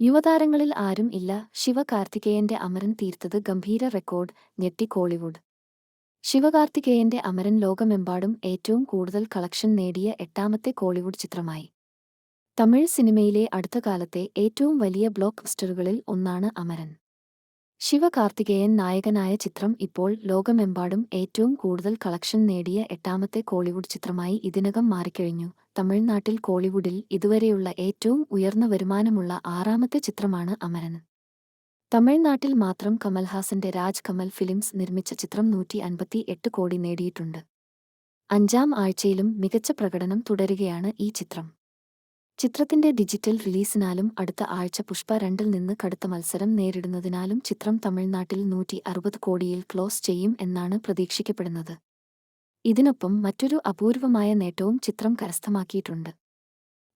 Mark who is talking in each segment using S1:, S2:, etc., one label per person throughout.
S1: യുവതാരങ്ങളിൽ ആരും ഇല്ല. ശിവകാർത്തികേയന്റെ അമരൻ തീർത്തത് ഗംഭീര റെക്കോർഡ് ഞെട്ടി കോളിവുഡ്. ശിവകാർത്തികേയന്റെ അമരൻ ലോകമെമ്പാടും ഏറ്റവും കൂടുതൽ കളക്ഷൻ നേടിയ എട്ടാമത്തെ കോളിവുഡ് ചിത്രമായി. തമിഴ് സിനിമയിലെ അടുത്ത കാലത്തെ ഏറ്റവും വലിയ ബ്ലോക്ക് ബസ്റ്ററുകളിൽ ഒന്നാണ് അമരൻ. ശിവകാർത്തികേയൻ നായകനായ ചിത്രം ഇപ്പോൾ ലോകമെമ്പാടും ഏറ്റവും കൂടുതൽ കളക്ഷൻ നേടിയ എട്ടാമത്തെ കോളിവുഡ് ചിത്രമായി ഇതിനകം മാറിക്കഴിഞ്ഞു. തമിഴ്നാട്ടിൽ കോളിവുഡിൽ ഇതുവരെയുള്ള ഏറ്റവും ഉയർന്ന വരുമാനമുള്ള ആറാമത്തെ ചിത്രമാണ് അമരൻ. തമിഴ്നാട്ടിൽ മാത്രം കമൽഹാസന്റെ രാജ് കമൽ ഫിലിംസ് നിർമ്മിച്ച ചിത്രം നൂറ്റി അൻപത്തി എട്ട് കോടി നേടിയിട്ടുണ്ട്. അഞ്ചാം ആഴ്ചയിലും മികച്ച പ്രകടനം തുടരുകയാണ് ഈ ചിത്രം. ചിത്രത്തിന്റെ ഡിജിറ്റൽ റിലീസിനാലും അടുത്ത ആഴ്ച പുഷ്പ രണ്ടിൽ നിന്ന് കടുത്ത മത്സരം നേരിടുന്നതിനാലും ചിത്രം തമിഴ്നാട്ടിൽ നൂറ്റി അറുപത് കോടിയിൽ ക്ലോസ് ചെയ്യും എന്നാണ് പ്രതീക്ഷിക്കപ്പെടുന്നത്. ഇതിനൊപ്പം മറ്റൊരു അപൂർവമായ നേട്ടവും ചിത്രം കരസ്ഥമാക്കിയിട്ടുണ്ട്.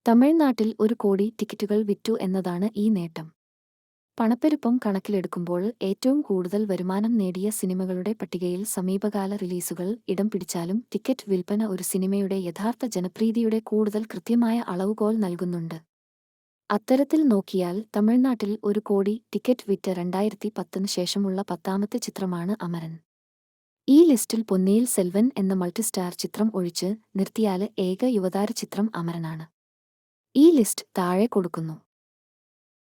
S1: തമിഴ്നാട്ടിൽ ഒരു കോടി ടിക്കറ്റുകൾ വിറ്റു എന്നതാണ് ഈ നേട്ടം. പണപ്പെരുപ്പം കണക്കിലെടുക്കുമ്പോൾ ഏറ്റവും കൂടുതൽ വരുമാനം നേടിയ സിനിമകളുടെ പട്ടികയിൽ സമീപകാല റിലീസുകൾ ഇടം പിടിച്ചാലും ടിക്കറ്റ് വിൽപ്പന ഒരു സിനിമയുടെ യഥാർത്ഥ ജനപ്രീതിയുടെ കൂടുതൽ കൃത്യമായ അളവുകോൽ നൽകുന്നുണ്ട്. അത്തരത്തിൽ നോക്കിയാൽ തമിഴ്നാട്ടിൽ ഒരു കോടി ടിക്കറ്റ് വിറ്റ രണ്ടായിരത്തി പത്തിന് ശേഷമുള്ള പത്താമത്തെ ചിത്രമാണ് അമരൻ. ഈ ലിസ്റ്റിൽ പൊന്നിയിൽ സെൽവൻ എന്ന മൾട്ടിസ്റ്റാർ ചിത്രം ഒഴിച്ച് നിർത്തിയാൽ ഏക യുവതാര ചിത്രം അമരനാണ്. ഈ ലിസ്റ്റ് താഴെ കൊടുക്കുന്നു.